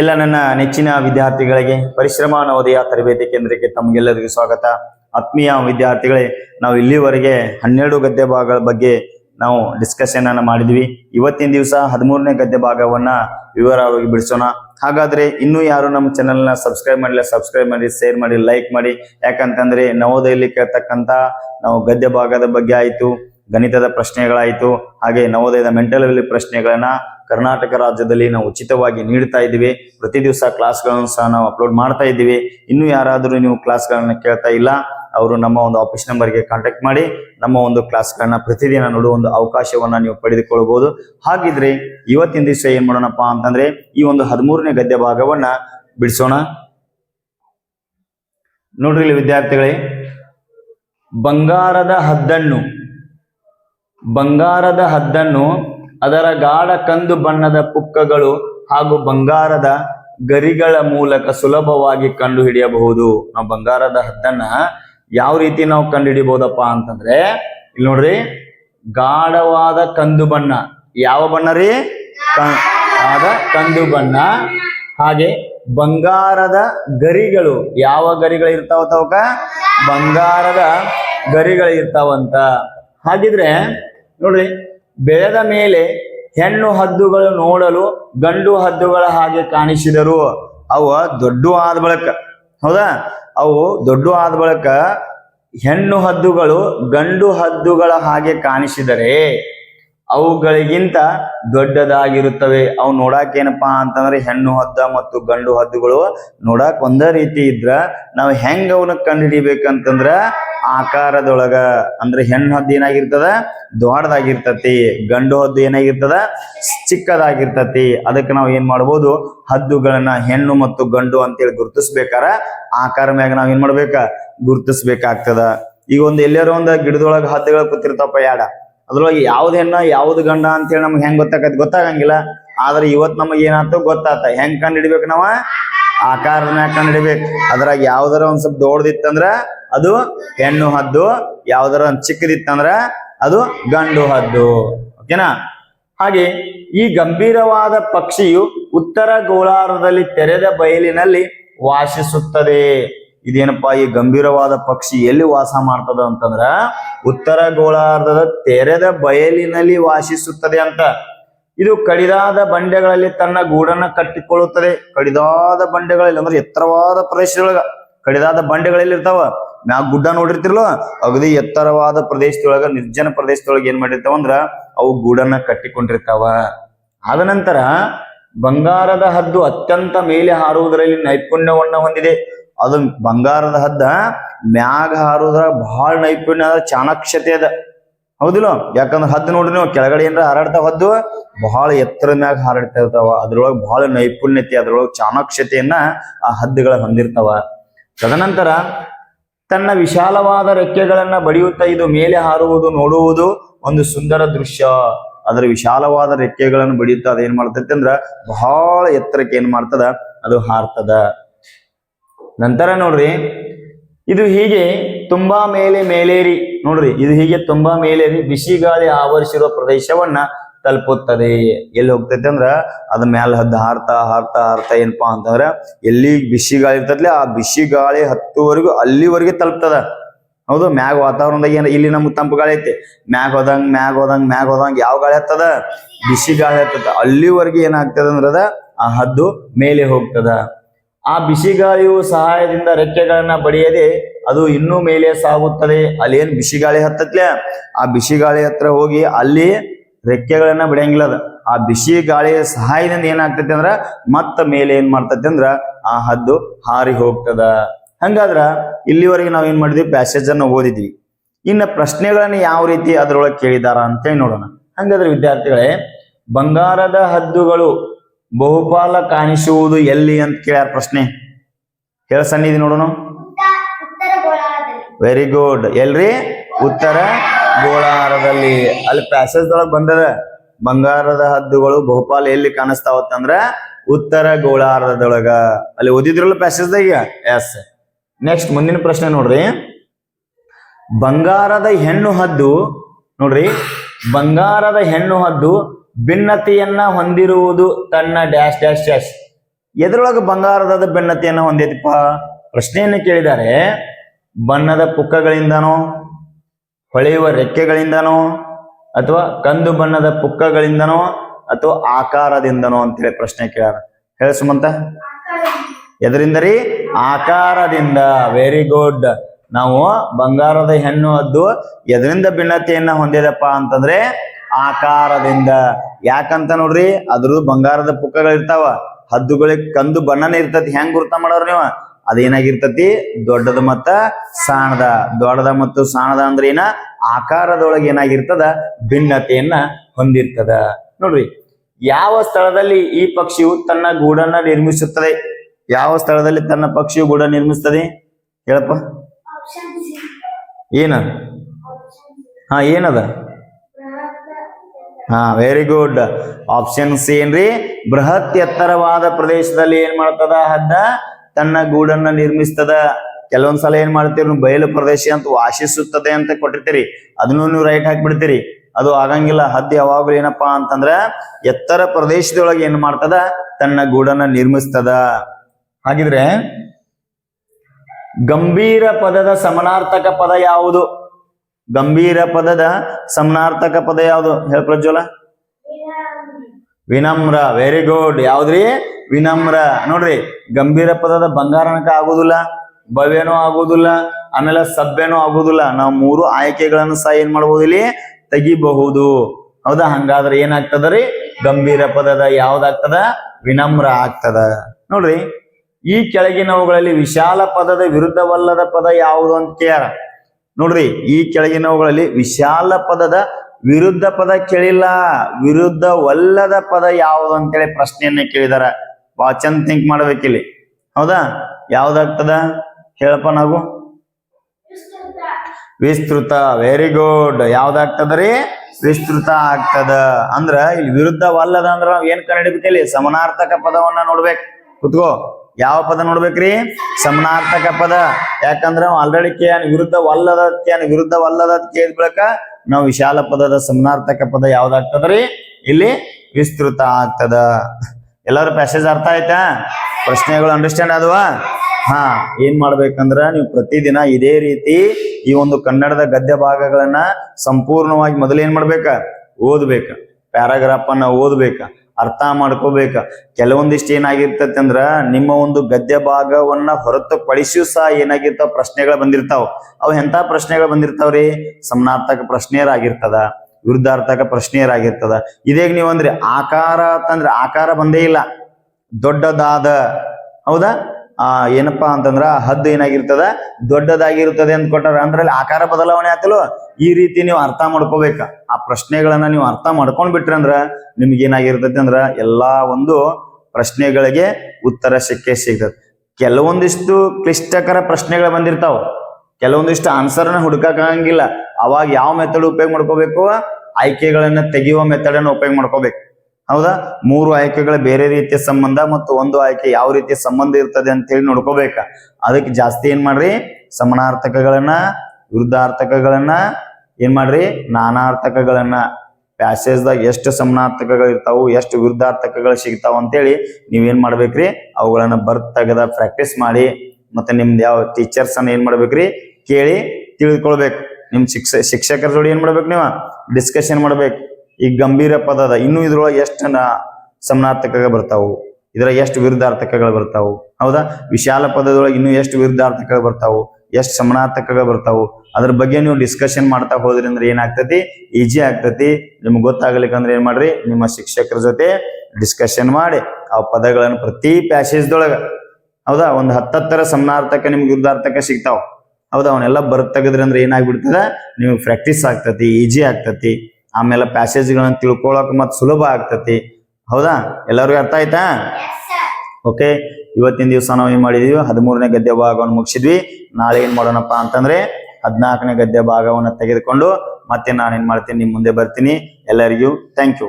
ಎಲ್ಲ ನನ್ನ ನೆಚ್ಚಿನ ವಿದ್ಯಾರ್ಥಿಗಳಿಗೆ ಪರಿಶ್ರಮ ನವೋದಯ ತರಬೇತಿ ಕೇಂದ್ರಕ್ಕೆ ತಮಗೆಲ್ಲರಿಗೂ ಸ್ವಾಗತ. ಆತ್ಮೀಯ ವಿದ್ಯಾರ್ಥಿಗಳೇ, ನಾವು ಇಲ್ಲಿವರೆಗೆ ಹನ್ನೆರಡು ಗದ್ಯ ಭಾಗಗಳ ಬಗ್ಗೆ ನಾವು ಡಿಸ್ಕಷನ್ ಅನ್ನ ಮಾಡಿದ್ವಿ. ಇವತ್ತಿನ ದಿವಸ ಹದಿಮೂರನೇ ಗದ್ಯ ಭಾಗವನ್ನ ವಿವರವಾಗಿ ಬಿಡಿಸೋಣ. ಹಾಗಾದ್ರೆ ಇನ್ನೂ ಯಾರು ನಮ್ಮ ಚಾನೆಲ್ನ ಸಬ್ಸ್ಕ್ರೈಬ್ ಮಾಡಿಲ್ಲ ಸಬ್ಸ್ಕ್ರೈಬ್ ಮಾಡಿ ಶೇರ್ ಮಾಡಿ ಲೈಕ್ ಮಾಡಿ. ಯಾಕಂತಂದ್ರೆ ನವೋದಯಲ್ಲಿ ಕೇಳ್ತಕ್ಕಂತ ನಾವು ಗದ್ಯ ಭಾಗದ ಬಗ್ಗೆ ಆಯ್ತು, ಗಣಿತದ ಪ್ರಶ್ನೆಗಳಾಯ್ತು, ಹಾಗೆ ನವೋದಯದ ಮೆಂಟಲ್ ಪ್ರಶ್ನೆಗಳನ್ನ ಕರ್ನಾಟಕ ರಾಜ್ಯದಲ್ಲಿ ನಾವು ಉಚಿತವಾಗಿ ನೀಡ್ತಾ ಇದ್ದೀವಿ. ಪ್ರತಿ ದಿವಸ ಕ್ಲಾಸ್ಗಳನ್ನು ಸಹ ನಾವು ಅಪ್ಲೋಡ್ ಮಾಡ್ತಾ ಇದ್ದೀವಿ. ಇನ್ನು ಯಾರಾದರೂ ನೀವು ಕ್ಲಾಸ್ಗಳನ್ನ ಕೇಳ್ತಾ ಇಲ್ಲ, ಅವರು ನಮ್ಮ ಒಂದು ಆಫೀಸ್ ನಂಬರ್ಗೆ ಕಾಂಟ್ಯಾಕ್ಟ್ ಮಾಡಿ, ನಮ್ಮ ಒಂದು ಕ್ಲಾಸ್ಗಳನ್ನ ಪ್ರತಿದಿನ ನೋಡುವ ಒಂದು ಅವಕಾಶವನ್ನ ನೀವು ಪಡೆದುಕೊಳ್ಬಹುದು ಹಾಗಿದ್ರೆ ಇವತ್ತಿನ ದಿವಸ ಏನ್ ಮಾಡೋಣಪ್ಪ ಅಂತಂದ್ರೆ, ಈ ಒಂದು ಹದಿಮೂರನೇ ಗದ್ಯ ಭಾಗವನ್ನ ಬಿಡಿಸೋಣ. ನೋಡ್ರಿ ವಿದ್ಯಾರ್ಥಿಗಳೇ, ಬಂಗಾರದ ಹದ್ದನ್ನು ಬಂಗಾರದ ಹದ್ದನ್ನು ಅದರ ಗಾಢ ಕಂದು ಬಣ್ಣದ ಪುಕ್ಕಗಳು ಹಾಗೂ ಬಂಗಾರದ ಗರಿಗಳ ಮೂಲಕ ಸುಲಭವಾಗಿ ಕಂಡು ಹಿಡಿಯಬಹುದು ನಾವು ಬಂಗಾರದ ಹದ್ದನ್ನ ಯಾವ ರೀತಿ ನಾವು ಕಂಡು ಹಿಡಿಬಹುದಪ್ಪ ಅಂತಂದ್ರೆ, ಇಲ್ಲಿ ನೋಡ್ರಿ, ಗಾಢವಾದ ಕಂದು ಬಣ್ಣ. ಯಾವ ಬಣ್ಣ ರೀ? ಆದ ಕಂದು ಬಣ್ಣ. ಹಾಗೆ ಬಂಗಾರದ ಗರಿಗಳು. ಯಾವ ಗರಿಗಳು ಇರ್ತಾವ ತವಕ? ಬಂಗಾರದ ಗರಿಗಳು ಇರ್ತಾವಂತ. ಹಾಗಿದ್ರೆ, ನೋಡ್ರಿ ಬೆಳೆದ ಮೇಲೆ ಹೆಣ್ಣು ಹದ್ದುಗಳು ನೋಡಲು ಗಂಡು ಹದ್ದುಗಳ ಹಾಗೆ ಕಾಣಿಸಿದರು. ಅವ ದೊಡ್ಡ ಆದ ಬಳಕ, ಹೌದಾ? ಅವು ದೊಡ್ಡ ಆದ ಬಳಕ ಹೆಣ್ಣು ಹದ್ದುಗಳು ಗಂಡು ಹದ್ದುಗಳ ಹಾಗೆ ಕಾಣಿಸಿದರೆ ಅವುಗಳಿಗಿಂತ ದೊಡ್ಡದಾಗಿರುತ್ತವೆ. ಅವು ನೋಡಾಕ ಏನಪ್ಪಾ ಅಂತಂದ್ರೆ ಹೆಣ್ಣು ಹದ್ದ ಮತ್ತು ಗಂಡು ಹದ್ದುಗಳು ನೋಡಕ್ ಒಂದೇ ರೀತಿ ಇದ್ರ. ನಾವು ಹೆಂಗ್ ಅವನ್ನ ಕಂಡುಹಿಡಿಬೇಕಂತಂದ್ರ ಆಕಾರದೊಳಗ ಅಂದ್ರೆ ಹೆಣ್ಣು ಹದ್ದು ಏನಾಗಿರ್ತದ? ದೊಡ್ಡದಾಗಿರ್ತತಿ, ಗಂಡು ಹದ್ದು ಏನಾಗಿರ್ತದ? ಚಿಕ್ಕದಾಗಿರ್ತತಿ. ಅದಕ್ಕೆ ನಾವು ಏನ್ ಮಾಡ್ಬೋದು? ಹದ್ದುಗಳನ್ನ ಹೆಣ್ಣು ಮತ್ತು ಗಂಡು ಅಂತೇಳಿ ಗುರುತಿಸ್ಬೇಕಾರ. ಆಕಾರ ಮ್ಯಾಗ ನಾವ್ ಏನ್ ಮಾಡ್ಬೇಕ? ಗುರುತಿಸ್ಬೇಕಾಗ್ತದ. ಈಗ ಒಂದು ಎಲ್ಲಾರ ಒಂದ್ ಗಿಡದೊಳಗ ಹದ್ದುಗಳು ಕೂತಿರ್ತಾವಪ್ಪ ಯಾಡ? ಅದ್ರೊಳಗೆ ಯಾವ್ದು ಹೆಣ್ಣ, ಯಾವ್ದು ಗಂಡ ಅಂತ ಹೇಳಿ ನಮ್ಗೆ ಹೆಂಗ್ ಗೊತ್ತಾಗತ್ ಗೊತ್ತಾಗಂಗಿಲ್ಲ. ಆದ್ರೆ ಇವತ್ ನಮಗ್ ಏನಾಯ್ತು ಗೊತ್ತಾತ. ಹೆಂಗ್ ಕಂಡು ಹಿಡಿಬೇಕು ನಾವ? ಆಕಾರದ ಮ್ಯಾಗ ಕಂಡು ಹಿಡಿಬೇಕು? ಅದ್ರಾಗ ಯಾವ್ದಾರ ಒಂದ್ ಸ್ವಲ್ಪ ದೊಡ್ಡದಿತ್ತಂದ್ರ ಅದು ಹೆಣ್ಣು ಹದ್ದು, ಯಾವ್ದಾರ ಒಂದ್ ಚಿಕ್ಕದಿತ್ತಂದ್ರ ಅದು ಗಂಡು ಹದ್ದು. ಓಕೆನಾ? ಹಾಗೆ ಈ ಗಂಭೀರವಾದ ಪಕ್ಷಿಯು ಉತ್ತರ ಗೋಳಾರ್ಧದಲ್ಲಿ ತೆರೆದ ಬಯಲಿನಲ್ಲಿ ವಾಸಿಸುತ್ತದೆ. ಇದೇನಪ್ಪಾ ಈ ಗಂಭೀರವಾದ ಪಕ್ಷಿ ಎಲ್ಲಿ ವಾಸ ಮಾಡ್ತದ ಅಂತಂದ್ರ ಉತ್ತರ ಗೋಳಾರ್ಧದ ತೆರೆದ ಬಯಲಿನಲ್ಲಿ ವಾಸಿಸುತ್ತದೆ ಅಂತ. ಇದು ಕಡಿದಾದ ಬಂಡೆಗಳಲ್ಲಿ ತನ್ನ ಗೂಡನ್ನ ಕಟ್ಟಿಕೊಳ್ಳುತ್ತದೆ. ಕಡಿದಾದ ಬಂಡೆಗಳಲ್ಲಿ ಅಂದ್ರೆ ಎತ್ತರವಾದ ಪ್ರದೇಶದೊಳಗ. ಕಡಿದಾದ ಬಂಡೆಗಳಲ್ಲಿ ಇರ್ತಾವ. ನಾವು ಗುಡ್ಡ ನೋಡಿರ್ತಿರ್ಲೋ ಅಗದಿ ಎತ್ತರವಾದ ಪ್ರದೇಶದೊಳಗ, ನಿರ್ಜನ ಪ್ರದೇಶದೊಳಗೆ ಏನ್ ಮಾಡಿರ್ತಾವ ಅಂದ್ರ ಅವು ಗೂಡನ್ನ ಕಟ್ಟಿಕೊಂಡಿರ್ತಾವ. ಆದ ನಂತರ ಬಂಗಾರದ ಹದ್ದು ಅತ್ಯಂತ ಮೇಲೆ ಹಾರುವುದರಲ್ಲಿ ನೈಪುಣ್ಯವನ್ನ ಹೊಂದಿದೆ. ಅದು ಬಂಗಾರದ ಹದ್ದ ಮ್ಯಾಗ ಹಾರುವುದ್ರ ಬಹಳ ನೈಪುಣ್ಯ ಅದ ಚಾಣಾಕ್ಷತೆ ಅದ. ಹೌದಿಲ್ಲ? ಯಾಕಂದ್ರೆ ಹದ್ದು ನೋಡ್ರಿ ನೀವು, ಕೆಳಗಡೆ ಏನಾರ ಹಾರಾಡ್ತಾವ ಹದ್ದು, ಬಹಳ ಎತ್ತರ ಮ್ಯಾಗ ಹಾರಾಡ್ತಾ ಇರ್ತಾವ. ಅದ್ರೊಳಗೆ ಬಹಳ ನೈಪುಣ್ಯತೆ, ಅದ್ರೊಳಗೆ ಚಾಣಾಕ್ಷತೆಯನ್ನ ಆ ಹದ್ದುಗಳ ಹೊಂದಿರ್ತಾವ. ತದನಂತರ, ತನ್ನ ವಿಶಾಲವಾದ ರೆಕ್ಕೆಗಳನ್ನ ಬಡಿಯುತ್ತಾ ಇದು ಮೇಲೆ ಹಾರುವುದು, ನೋಡುವುದು ಒಂದು ಸುಂದರ ದೃಶ್ಯ. ಅದರ ವಿಶಾಲವಾದ ರೆಕ್ಕೆಗಳನ್ನು ಬಡಿಯುತ್ತಾ ಅದೇನ್ ಮಾಡ್ತೈತೆ ಅಂದ್ರ, ಬಹಳ ಎತ್ತರಕ್ಕೆ ಏನ್ ಮಾಡ್ತದ? ಅದು ಹಾರ್ತದ. ನಂತರ ನೋಡ್ರಿ ಇದು ಹೀಗೆ ತುಂಬಾ ಮೇಲೆ ಮೇಲೇರಿ. ನೋಡ್ರಿ, ಇದು ಹೀಗೆ ತುಂಬಾ ಮೇಲೇರಿ ಬಿಸಿ ಗಾಳಿ ಆವರಿಸಿರುವ ಪ್ರದೇಶವನ್ನ ತಲುಪುತ್ತದೆ. ಎಲ್ಲಿ ಹೋಗ್ತೈತೆ ಅಂದ್ರ ಅದ ಮ್ಯಾಲ ಹದ್ದು ಹಾರ್ತಾ ಹಾರ್ತಾ ಹಾರ್ತಾ ಏನಪ್ಪಾ ಅಂತಂದ್ರ, ಎಲ್ಲಿ ಬಿಸಿ ಗಾಳಿ ಇರ್ತೈತ್ಲೆ ಆ ಬಿಸಿ ಗಾಳಿ ಹತ್ತುವರೆಗೂ ಅಲ್ಲಿವರೆಗೆ ತಲುಪ್ತದ. ಹೌದು, ಮ್ಯಾಗ ವಾತಾವರಣದಾಗ ಏನ ಇಲ್ಲಿ ನಮ್ಗೆ ತಂಪು ಗಾಳಿ ಐತಿ. ಮ್ಯಾಗ ಹೋದಂಗ್ ಮ್ಯಾಗ ಹೋದಂಗ್, ಮ್ಯಾಗ ಹೋದಂಗ ಯಾವ ಗಾಳಿ ಹತ್ತದ? ಬಿಸಿ ಗಾಳಿ ಹತ್ತದ. ಅಲ್ಲಿವರೆಗೆ ಏನಾಗ್ತದ ಅಂದ್ರದ, ಆ ಹದ್ದು ಮೇಲೆ ಹೋಗ್ತದ. ಆ ಬಿಸಿ ಗಾಳಿಯು ಸಹಾಯದಿಂದ ರೆಕ್ಕೆಗಳನ್ನ ಬಡಿಯದೆ ಅದು ಇನ್ನೂ ಮೇಲೆ ಸಾಗುತ್ತದೆ. ಅಲ್ಲೇನ್ ಬಿಸಿ ಗಾಳಿ ಹತ್ತತ್ಲೆ? ಆ ಬಿಸಿ ಗಾಳಿ ಹತ್ರ ಹೋಗಿ ಅಲ್ಲಿ ರೆಕ್ಕೆಗಳನ್ನ ಬಿಡಂಗಿಲ್ಲ ಅದ. ಆ ಬಿಸಿ ಗಾಳಿಯ ಸಹಾಯದಿಂದ ಏನಾಗ್ತೈತಿ ಅಂದ್ರ ಮತ್ತ ಮೇಲೆ ಏನ್ ಮಾಡ್ತೈತಿ ಅಂದ್ರ ಆ ಹದ್ದು ಹಾರಿ ಹೋಗ್ತದ. ಹಂಗಾದ್ರ ಇಲ್ಲಿವರೆಗೆ ನಾವ್ ಏನ್ ಮಾಡಿದ್ವಿ? ಪ್ಯಾಸೇಜ್ ಅನ್ನ ಓದಿದ್ವಿ. ಇನ್ನ ಪ್ರಶ್ನೆಗಳನ್ನ ಯಾವ ರೀತಿ ಅದ್ರೊಳಗೆ ಕೇಳಿದಾರ ಅಂತೇಳಿ ನೋಡೋಣ. ಹಂಗಾದ್ರೆ ವಿದ್ಯಾರ್ಥಿಗಳೇ, ಬಂಗಾರದ ಹದ್ದುಗಳು ಬಹುಪಾಲ ಕಾಣಿಸುವುದು ಎಲ್ಲಿ ಅಂತ ಕೇಳ್ಯಾರ ಪ್ರಶ್ನೆ? ಹೇಳ ಸನ್ನಿಧಿ ನೋಡೋಣ. ವೆರಿ ಗುಡ್ ಎಲ್ರಿ? ಉತ್ತರ ಗೋಳಾರದಲ್ಲಿ. ಅಲ್ಲಿ ಪ್ಯಾಸೇಜ್ ದೊಳಗೆ ಬಂದದ. ಬಂಗಾರದ ಹದ್ದುಗಳು ಬಹುಪಾಲ ಎಲ್ಲಿ ಕಾಣಿಸ್ತಾವತ್ತಂದ್ರ ಉತ್ತರ ಗೋಳಾರದೊಳಗ. ಅಲ್ಲಿ ಓದಿದ್ರಲ್ಲ ಪ್ಯಾಸೇಜ್ದಾಗ ಎಸ್ ನೆಕ್ಸ್ಟ್ ಮುಂದಿನ ಪ್ರಶ್ನೆ ನೋಡ್ರಿ. ಬಂಗಾರದ ಹೆಣ್ಣು ಹದ್ದು, ನೋಡ್ರಿ, ಬಂಗಾರದ ಹೆಣ್ಣು ಹದ್ದು ಭಿನ್ನತೆಯನ್ನ ಹೊಂದಿರುವುದು ತನ್ನ ಡ್ಯಾಶ್ ಡ್ಯಾಶ್ ಡ್ಯಾಶ್. ಎದ್ರೊಳಗೆ ಬಂಗಾರದ ಭಿನ್ನತೆಯನ್ನ ಹೊಂದೈತಿಪ್ಪ ಪ್ರಶ್ನೆಯನ್ನು ಕೇಳಿದ್ದಾರೆ ಬಣ್ಣದ ಪುಕ್ಕಗಳಿಂದನೋ, ಹೊಳೆಯುವ ರೆಕ್ಕೆಗಳಿಂದನೋ, ಅಥವಾ ಕಂದು ಬಣ್ಣದ ಪುಕ್ಕಗಳಿಂದನೋ, ಅಥವಾ ಆಕಾರದಿಂದನೋ ಅಂತೇಳಿ ಪ್ರಶ್ನೆ ಕೇಳ್ಯಾರ. ಹೇಳ ಸುಮಂತ ಎದರಿಂದ ರೀ ಆಕಾರದಿಂದ. ವೆರಿ ಗುಡ್ ನಾವು ಬಂಗಾರದ ಹೆಣ್ಣು ಅದ್ದು ಎದರಿಂದ ಭಿನ್ನತೆಯನ್ನ ಹೊಂದಿದಪ್ಪ ಅಂತಂದ್ರೆ ಆಕಾರದಿಂದ. ಯಾಕಂತ ನೋಡ್ರಿ ಅದ್ರ ಬಂಗಾರದ ಪುಕ್ಕಗಳಿರ್ತಾವ. ಹದ್ದುಗಳಿಗೆ ಕಂದು ಬಣ್ಣನೇ ಇರ್ತತಿ. ಹೆಂಗ್ ಗುರ್ತ ಮಾಡೋರು ನೀವು? ಅದೇನಾಗಿರ್ತತಿ? ದೊಡ್ಡದ ಮತ್ತ ಸಾಣದ. ದೊಡ್ಡದ ಮತ್ತು ಸಾಣದ ಅಂದ್ರೆ ಏನ? ಆಕಾರದೊಳಗೆ ಏನಾಗಿರ್ತದ? ಭಿನ್ನತೆಯನ್ನ ಹೊಂದಿರ್ತದ. ನೋಡ್ರಿ ಯಾವ ಸ್ಥಳದಲ್ಲಿ ಈ ಪಕ್ಷಿಯು ತನ್ನ ಗೂಡನ್ನ ನಿರ್ಮಿಸುತ್ತದೆ? ಯಾವ ಸ್ಥಳದಲ್ಲಿ ತನ್ನ ಪಕ್ಷಿಯು ಗೂಡ ನಿರ್ಮಿಸ್ತದೆ? ಹೇಳಪ್ಪ. ಏನ? ಹಾ ಏನದ? ಹಾ ವೆರಿ ಗುಡ್ ಆಪ್ಷನ್ ಸಿ ಏನ್ರಿ? ಬೃಹತ್ ಎತ್ತರವಾದ ಪ್ರದೇಶದಲ್ಲಿ ಏನ್ ಮಾಡ್ತದ? ಹದ್ದ ತನ್ನ ಗೂಡನ್ನ ನಿರ್ಮಿಸ್ತದ. ಕೆಲವೊಂದ್ಸಲ ಏನ್ ಮಾಡ್ತೀರಿ? ಬಯಲು ಪ್ರದೇಶ ಅಂತ ವಾಸಿಸುತ್ತದೆ ಅಂತ ಕೊಟ್ಟಿರ್ತೀರಿ. ಅದನ್ನು ನೀವು ರೈಟ್ ಹಾಕ್ಬಿಡ್ತೀರಿ. ಅದು ಆಗಂಗಿಲ್ಲ. ಹದ್ದು ಯಾವಾಗ್ಲೂ ಏನಪ್ಪಾ ಅಂತಂದ್ರ ಎತ್ತರ ಪ್ರದೇಶದೊಳಗೆ ಏನ್ ಮಾಡ್ತದ? ತನ್ನ ಗೂಡನ್ನ ನಿರ್ಮಿಸ್ತದ. ಹಾಗಿದ್ರೆ ಗಂಭೀರ ಪದದ ಸಮನಾರ್ಥಕ ಪದ ಯಾವುದು? ಗಂಭೀರ ಪದದ ಸಮನಾರ್ಥಕ ಪದ ಯಾವುದು? ಹೇಳ ಪ್ರಜ್ವಲ. ವಿನಮ್ರ. Very good ಯಾವ್ದ್ರಿ? ವಿನಮ್ರ. ನೋಡ್ರಿ, ಗಂಭೀರ ಪದದ ಬಂಗಾರನಕ ಆಗುದಿಲ್ಲ, ಭವ್ಯನೂ ಆಗುದಿಲ್ಲ, ಆಮೇಲೆ ಸಭ್ಯನೂ ಆಗುದಿಲ್ಲ. ನಾವು ಮೂರು ಆಯ್ಕೆಗಳನ್ನು ಸಹ ಏನ್ ಮಾಡ್ಬೋದು ಇಲ್ಲಿ? ತೆಗಿಬಹುದು. ಹೌದಾ? ಹಂಗಾದ್ರೆ ಏನಾಗ್ತದ ರೀ ಗಂಭೀರ ಪದದ ಯಾವ್ದಾಗ್ತದ? ವಿನಮ್ರ ಆಗ್ತದ. ನೋಡ್ರಿ, ಈ ಕೆಳಗಿನವುಗಳಲ್ಲಿ ವಿಶಾಲ ಪದದ ವಿರುದ್ಧವಲ್ಲದ ಪದ ಯಾವುದು ಅಂತ ಕೇಳ್ಯಾರ? ನೋಡ್ರಿ, ಈ ಕೆಳಗಿನವುಗಳಲ್ಲಿ ವಿಶಾಲ ಪದದ ವಿರುದ್ಧ ಪದ ಕೇಳಿಲ್ಲ. ವಿರುದ್ಧವಲ್ಲದ ಪದ ಯಾವುದು ಅಂತೇಳಿ ಪ್ರಶ್ನೆಯನ್ನ ಕೇಳಿದಾರ. ವಾಚನ್ ಥಿಂಕ್ ಮಾಡ್ಬೇಕಿಲ್ಲಿ ಹೌದಾ? ಯಾವ್ದಾಗ್ತದ? ಹೇಳಪ್ಪ ನಾವು. ವಿಸ್ತೃತ ವೆರಿ ಗುಡ್ ಯಾವ್ದಾಗ್ತದ್ರಿ ವಿಸ್ತೃತ ಆಗ್ತದ. ಅಂದ್ರ ಇಲ್ಲಿ ವಿರುದ್ಧವಲ್ಲದ ಅಂದ್ರೆ ನಾವ್ ಏನ್ ಕಂಡಿಡಿಬೇಕಿಲ್ಲಿ ಸಮನಾರ್ಥಕ ಪದವನ್ನ ನೋಡ್ಬೇಕು. ಕುತ್ಕೋ. ಯಾವ ಪದ ನೋಡ್ಬೇಕ್ರಿ? ಸಮನಾರ್ಥಕ ಪದ. ಯಾಕಂದ್ರ ಆಲ್ರೆಡಿ ಕೇನ್ ವಿರುದ್ಧವಲ್ಲದ ಕೇನ್ ವಿರುದ್ಧವಲ್ಲದ ಕೇಳಿದ ಬಳಿಕ ನಾವು ವಿಶಾಲ ಪದದ ಸಮನಾರ್ಥಕ ಪದ ಯಾವ್ದಾಗ್ತದ್ರಿ? ಇಲ್ಲಿ ವಿಸ್ತೃತ ಆಗ್ತದ. ಎಲ್ಲರೂ ಪ್ಯಾಸೇಜ್ ಅರ್ಥ ಆಯ್ತಾ? ಪ್ರಶ್ನೆಗಳು ಅಂಡರ್ಸ್ಟ್ಯಾಂಡ್ ಆದವಾ? ಹಾ, ಏನ್ ಮಾಡ್ಬೇಕಂದ್ರ ನೀವು ಪ್ರತಿದಿನ ಇದೇ ರೀತಿ ಈ ಒಂದು ಕನ್ನಡದ ಗದ್ಯ ಭಾಗಗಳನ್ನ ಸಂಪೂರ್ಣವಾಗಿ ಮೊದಲು ಏನ್ ಮಾಡ್ಬೇಕ? ಓದ್ಬೇಕ. ಪ್ಯಾರಾಗ್ರಾಫ್ ಅನ್ನ ಓದ್ಬೇಕ. ಅರ್ಥ ಮಾಡ್ಕೋಬೇಕ. ಕೆಲವೊಂದಿಷ್ಟು ಏನಾಗಿರ್ತೈತೆ ಅಂದ್ರ ನಿಮ್ಮ ಒಂದು ಗದ್ಯ ಭಾಗವನ್ನ ಹೊರತು ಹೊರತುಪಡಿಸಿಯೂ ಸಹ ಏನಾಗಿರ್ತಾವ ಪ್ರಶ್ನೆಗಳು ಬಂದಿರ್ತಾವ. ಅವು ಎಂತ ಪ್ರಶ್ನೆಗಳು ಬಂದಿರ್ತಾವ್ರಿ? ಸಮನಾರ್ಥಕ ಪ್ರಶ್ನೆಯರಾಗಿರ್ತದ, ವಿರುದ್ಧಾರ್ಥಕ ಪ್ರಶ್ನೆಯರಾಗಿರ್ತದ. ಇದೇಗ ನೀವು ಅಂದ್ರೆ ಆಕಾರ ಅಂತಂದ್ರೆ ಆಕಾರ ಬಂದೇ ಇಲ್ಲ. ದೊಡ್ಡದಾದ, ಹೌದಾ? ಆ, ಏನಪ್ಪಾ ಅಂತಂದ್ರ ಹದ್ದು ಏನಾಗಿರ್ತದ? ದೊಡ್ಡದಾಗಿರುತ್ತದೆ ಅಂತ ಕೊಟ್ಟಾರ ಅಂದ್ರಲ್ಲಿ ಆಕಾರ ಬದಲಾವಣೆ ಆತಲು ಈ ರೀತಿ ನೀವು ಅರ್ಥ ಮಾಡ್ಕೋಬೇಕ. ಆ ಪ್ರಶ್ನೆಗಳನ್ನ ನೀವು ಅರ್ಥ ಮಾಡ್ಕೊಂಡ್ ಬಿಟ್ರಿ ಅಂದ್ರ ನಿಮ್ಗೆ ಏನಾಗಿರ್ತೈತಿ ಅಂದ್ರ ಎಲ್ಲಾ ಒಂದು ಪ್ರಶ್ನೆಗಳಿಗೆ ಉತ್ತರ ಸಿಕ್ಕೇ ಸಿಗ್ತದೆ ಕೆಲವೊಂದಿಷ್ಟು ಕ್ಲಿಷ್ಟಕರ ಪ್ರಶ್ನೆಗಳು ಬಂದಿರ್ತಾವ. ಕೆಲವೊಂದಿಷ್ಟು ಆನ್ಸರ್ನ ಹುಡುಕಕ್ಕಾಗಂಗಿಲ್ಲ ಅವಾಗ ಯಾವ ಮೆಥಡ್ ಉಪಯೋಗ ಮಾಡ್ಕೋಬೇಕು? ಆಯ್ಕೆಗಳನ್ನ ತೆಗೆಯುವ ಮೆಥಡ್ ಅನ್ನ ಉಪಯೋಗ ಮಾಡ್ಕೋಬೇಕು. ಹೌದಾ? ಮೂರು ಆಯ್ಕೆಗಳ ಬೇರೆ ರೀತಿಯ ಸಂಬಂಧ ಮತ್ತು ಒಂದು ಆಯ್ಕೆ ಯಾವ ರೀತಿಯ ಸಂಬಂಧ ಇರ್ತದೆ ಅಂತ ಹೇಳಿ ನೋಡ್ಕೋಬೇಕ. ಅದಕ್ಕೆ ಜಾಸ್ತಿ ಏನ್ ಮಾಡ್ರಿ? ಸಮಾನಾರ್ಥಕಗಳನ್ನ ವಿರುದ್ಧಾರ್ಥಕಗಳನ್ನ ಏನ್ ಮಾಡ್ರಿ? ನಾನಾರ್ಥಕಗಳನ್ನ ಪ್ಯಾಸೇಜ್ದಾಗ ಎಷ್ಟು ಸಮನಾರ್ಥಕಗಳು ಇರ್ತಾವು, ಎಷ್ಟು ವಿರುದ್ಧಾರ್ಥಕಗಳು ಸಿಗ್ತಾವ ಅಂತೇಳಿ ನೀವೇನ್ ಮಾಡ್ಬೇಕ್ರಿ? ಅವುಗಳನ್ನ ಬರ್ತ್ ತೆಗೆದ ಪ್ರಾಕ್ಟೀಸ್ ಮಾಡಿ, ಮತ್ತೆ ನಿಮ್ದು ಯಾವ ಟೀಚರ್ಸ್ ಅನ್ನ ಏನ್ ಮಾಡ್ಬೇಕ್ರಿ? ಕೇಳಿ ತಿಳ್ಕೊಳ್ಬೇಕು. ನಿಮ್ ಶಿಕ್ಷ, ಶಿಕ್ಷಕರ ಜೋಡಿ ಏನ್ ಮಾಡ್ಬೇಕು ನೀವು? ಡಿಸ್ಕಷನ್ ಮಾಡ್ಬೇಕು. ಈ ಗಂಭೀರ ಪದದ ಇನ್ನು ಇದ್ರೊಳಗೆ ಎಷ್ಟು ಸಮನಾರ್ಥಕಗಳು ಬರ್ತಾವು? ಇದ್ರ ಎಷ್ಟು ವಿರುದ್ಧಾರ್ಥಕಗಳು ಬರ್ತಾವು? ಹೌದಾ? ವಿಶಾಲ ಪದದೊಳಗೆ ಇನ್ನು ಎಷ್ಟು ವಿರುದ್ಧಾರ್ಥಕಗಳು ಬರ್ತಾವು? ಎಷ್ಟು ಸಮನಾರ್ಥಕ ಬರ್ತಾವು? ಅದ್ರ ಬಗ್ಗೆ ನೀವು ಡಿಸ್ಕಷನ್ ಮಾಡ್ತಾ ಹೋದ್ರಿ ಅಂದ್ರೆ ಏನಾಗ್ತತಿ? ಈಜಿ ಆಗ್ತತಿ. ನಿಮ್ಗೆ ಗೊತ್ತಾಗ್ಲಿಕ್ಕಂದ್ರೆ ಏನ್ ಮಾಡ್ರಿ? ನಿಮ್ಮ ಶಿಕ್ಷಕರ ಜೊತೆ ಡಿಸ್ಕಷನ್ ಮಾಡಿ ಆ ಪದಗಳನ್ನು ಪ್ರತಿ ಪ್ಯಾಸೇಜ್ದೊಳಗ ಹೌದಾ? ಒಂದು ಹತ್ತತ್ತರ ಸಮನಾರ್ಥಕ ನಿಮ್ಗೆ ಯುದ್ಧಾರ್ಥಕ ಸಿಗ್ತಾವ. ಹೌದಾ? ಅವನ್ನೆಲ್ಲ ಬರ್ ತೆಗೆದ್ರೆ ಅಂದ್ರೆ ಏನಾಗ್ಬಿಡ್ತದ? ನಿಮ್ಗೆ ಪ್ರಾಕ್ಟೀಸ್ ಆಗ್ತತಿ ಈಜಿ ಆಗ್ತತಿ. ಆಮೇಲೆ ಪ್ಯಾಸೇಜ್ಗಳನ್ನ ತಿಳ್ಕೊಳಕ್ ಮತ್ತೆ ಸುಲಭ ಆಗ್ತತಿ. ಹೌದಾ? ಎಲ್ಲರಿಗೂ ಅರ್ಥ ಆಯ್ತಾ? ಓಕೆ ಇವತ್ತಿನ ದಿವಸ ನಾವು ಏನ್ ಮಾಡಿದೀವಿ? ಹದಿಮೂರನೇ ಗದ್ಯ ಭಾಗವನ್ನು ಮುಗಿಸಿದ್ವಿ. ನಾಳೆ ಏನ್ ಮಾಡೋಣಪ್ಪ ಅಂತಂದ್ರೆ ಹದಿನಾಲ್ಕನೇ ಗದ್ಯ ಭಾಗವನ್ನು ತೆಗೆದುಕೊಂಡು ಮತ್ತೆ ನಾನು ಏನ್ ಮಾಡ್ತೀನಿ, ನಿಮ್ ಮುಂದೆ ಬರ್ತೀನಿ. ಎಲ್ಲರಿಗೂ ಥ್ಯಾಂಕ್ ಯು